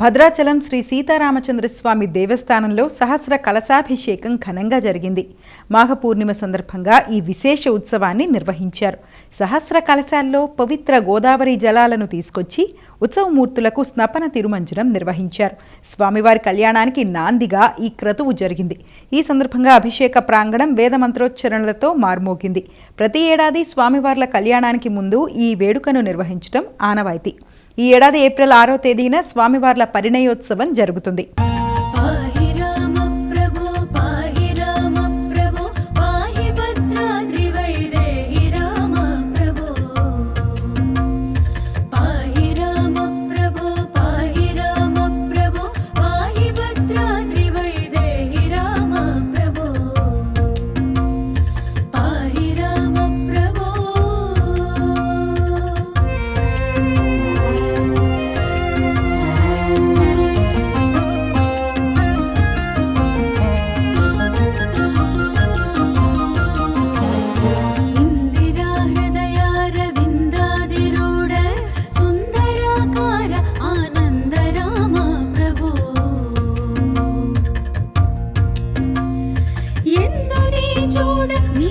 భద్రాచలం శ్రీ సీతారామచంద్రస్వామి దేవస్థానంలో సహస్ర కలశాభిషేకం ఘనంగా జరిగింది. మాఘ పూర్ణిమ సందర్భంగా ఈ విశేష ఉత్సవాన్ని నిర్వహించారు. సహస్ర కలశాల్లో పవిత్ర గోదావరి జలాలను తీసుకొచ్చి ఉత్సవమూర్తులకు స్నపన తిరుమంజనం నిర్వహించారు. స్వామివారి కళ్యాణానికి నాందిగా ఈ క్రతువు జరిగింది. ఈ సందర్భంగా అభిషేక ప్రాంగణం వేదమంత్రోచ్చరణలతో మార్మోగింది. ప్రతి ఏడాది స్వామివార్ల కళ్యాణానికి ముందు ఈ వేడుకను నిర్వహించడం ఆనవాయితీ. ఈ ఏడాది ఏప్రిల్ ఆరో తేదీన స్వామివార్ల పరిణయోత్సవం జరుగుతుంది. சூட நீ